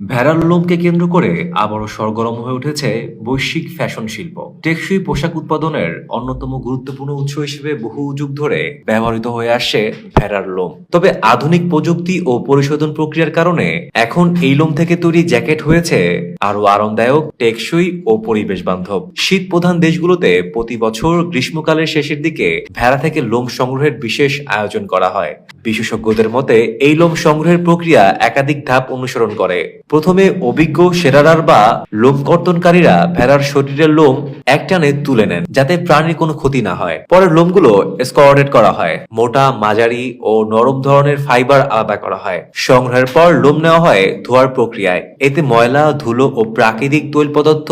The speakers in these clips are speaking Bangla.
ভেড়ার লোমকে কেন্দ্র করে আবারও সরগরম হয়ে উঠেছে বৈশ্বিক ফ্যাশন শিল্প। টেকসই পোশাক উৎপাদনের অন্যতম গুরুত্বপূর্ণ উৎস হিসেবে বহু যুগ ধরে ব্যবহৃত হয়ে আসছে ভেড়ার লোম। তবে আধুনিক প্রযুক্তি ও পরিশোধন প্রক্রিয়ার কারণে এখন এই লোম থেকে তৈরি জ্যাকেট হয়েছে আরও আরামদায়ক, টেকসই ও পরিবেশ বান্ধব। শীত প্রধান দেশগুলোতে প্রতি বছর গ্রীষ্মকালের শেষের দিকে ভেড়া থেকে লোম সংগ্রহের বিশেষ আয়োজন করা হয়। বিশেষজ্ঞদের মতে, এই লোম সংগ্রহের প্রক্রিয়া একাধিক ধাপ অনুসরণ করে। প্রথমে অভিজ্ঞ সেরারার বা লোম কর্তনকারীরা ভেড়ার শরীরের লোম একটানে তুলে নেন, যাতে প্রাণীর কোনো ক্ষতি না হয়। পরে লোমগুলো স্কোয়ারেড করা হয়। মোটা, মাঝারি ও নরম ধরনের ফাইবার আলাদা করা হয়। সংগ্রহের পর লোম নেওয়া হয় ধোয়ার প্রক্রিয়ায়। এতে ময়লা, ধুলো ও প্রাকৃতিক তৈল পদার্থ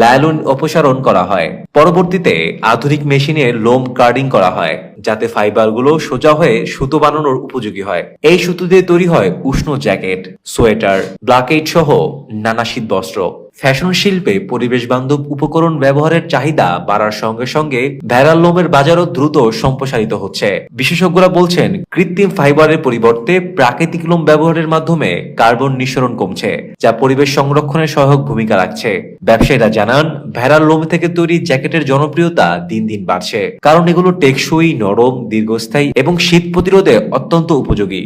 লায়লন অপসারণ করা হয়। পরবর্তীতে আধুনিক মেশিনে লোম কার্ডিং করা হয়, যাতে ফাইবারগুলো সোজা হয়ে সুতো বানানোর উপযোগী হয়। এই সুতো দিয়ে তৈরি হয় উষ্ণ জ্যাকেট, সোয়েটার ব্ল্যাকেট সহ নানা শীত বস্ত্র ফ্যাশন শিল্পে পরিবেশ বান্ধব উপকরণ ব্যবহারের চাহিদা বাড়ার সঙ্গে সঙ্গে ভেড়ার লোমের বাজারও দ্রুত সম্প্রসারিত হচ্ছে। বিশেষজ্ঞরা বলছেন, কৃত্রিম ফাইবারের পরিবর্তে প্রাকৃতিক লোম ব্যবহারের মাধ্যমে কার্বন নিঃসরণ কমছে, যা পরিবেশ সংরক্ষণে সহায়ক ভূমিকা রাখছে। ব্যবসায়ীরা জানান, ভেড়ার লোম থেকে তৈরি জ্যাকেটের জনপ্রিয়তা দিন দিন বাড়ছে, কারণ এগুলো টেকসই, নরম, দীর্ঘস্থায়ী এবং শীত প্রতিরোধে অত্যন্ত উপযোগী।